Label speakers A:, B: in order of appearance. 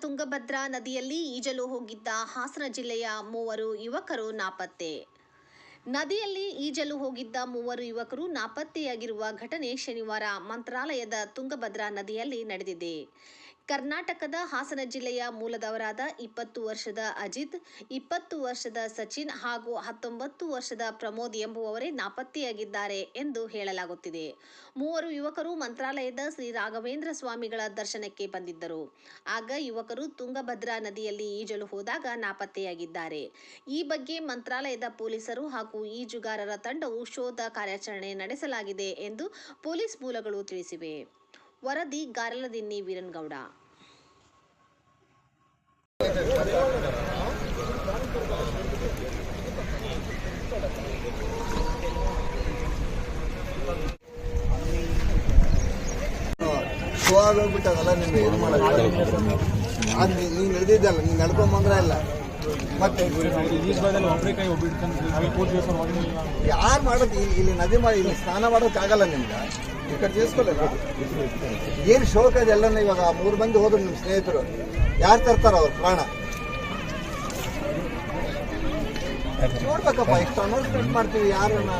A: ತುಂಗಭದ್ರಾ ನದಿಯಲ್ಲಿ ಈಜಲು ಹೋಗಿದ್ದ ಹಾಸನ ಜಿಲ್ಲೆಯ ಮೂವರು ಯುವಕರು ನಾಪತ್ತೆ. ನದಿಯಲ್ಲಿ ಈಜಲು ಹೋಗಿದ್ದ ಮೂವರು ಯುವಕರು ನಾಪತ್ತೆಯಾಗಿರುವ ಘಟನೆ ಶನಿವಾರ ಮಂತ್ರಾಲಯದ ತುಂಗಭದ್ರಾ ನದಿಯಲ್ಲಿ ನಡೆದಿದೆ. ಕರ್ನಾಟಕದ ಹಾಸನ ಜಿಲ್ಲೆಯ ಮೂಲದವರಾದ ಇಪ್ಪತ್ತು ವರ್ಷದ ಅಜಿತ್, ಇಪ್ಪತ್ತು ವರ್ಷದ ಸಚಿನ್ ಹಾಗೂ ಹತ್ತೊಂಬತ್ತು ವರ್ಷದ ಪ್ರಮೋದ್ ಎಂಬುವವರೇ ನಾಪತ್ತೆಯಾಗಿದ್ದಾರೆ ಎಂದು ಹೇಳಲಾಗುತ್ತಿದೆ. ಮೂವರು ಯುವಕರು ಮಂತ್ರಾಲಯದ ಶ್ರೀ ರಾಘವೇಂದ್ರ ಸ್ವಾಮಿಗಳ ದರ್ಶನಕ್ಕೆ ಬಂದಿದ್ದರು. ಆಗ ಯುವಕರು ತುಂಗಭದ್ರಾ ನದಿಯಲ್ಲಿ ಈಜಲು ಹೋದಾಗ ನಾಪತ್ತೆಯಾಗಿದ್ದಾರೆ. ಈ ಬಗ್ಗೆ ಮಂತ್ರಾಲಯದ ಪೊಲೀಸರು ಹಾಗೂ ಈಜುಗಾರರ ತಂಡವು ಶೋಧ ಕಾರ್ಯಾಚರಣೆ ನಡೆಸಲಾಗಿದೆ ಎಂದು ಪೊಲೀಸ್ ಮೂಲಗಳು ತಿಳಿಸಿವೆ. ವರದಿ ಗಾರಲದಿನ್ನಿ ವೀರನ್ಗೌಡ.
B: ನಿಮ್ಗೆ ಇಲ್ಲ ಮತ್ತೆ ಯಾರು ಮಾಡೋದು? ಇಲ್ಲಿ ನದಿ ಮಾಡಿ ಇಲ್ಲಿ ಸ್ನಾನ ಮಾಡೋಕ್ಕಾಗಲ್ಲ ನಿಮ್ಗೆ. ಈ ಕಡೆ ಚೇಸ್ಕೊಳ್ಳಲ್ಲ ಏನು ಶೋಕ ಇದೆಲ್ಲ ಇವಾಗ ಮೂರು ಮಂದಿ ಹೋದ್ರು ನಿಮ್ಮ ಸ್ನೇಹಿತರು? ಯಾರು ತರ್ತಾರ ಅವ್ರು ಪ್ರಾಣ? ನೋಡ್ಬೇಕಪ್ಪ ಇಷ್ಟು ಅನೌನ್ಸ್ಮೆಂಟ್ ಮಾಡ್ತೀವಿ ಯಾರನ್ನ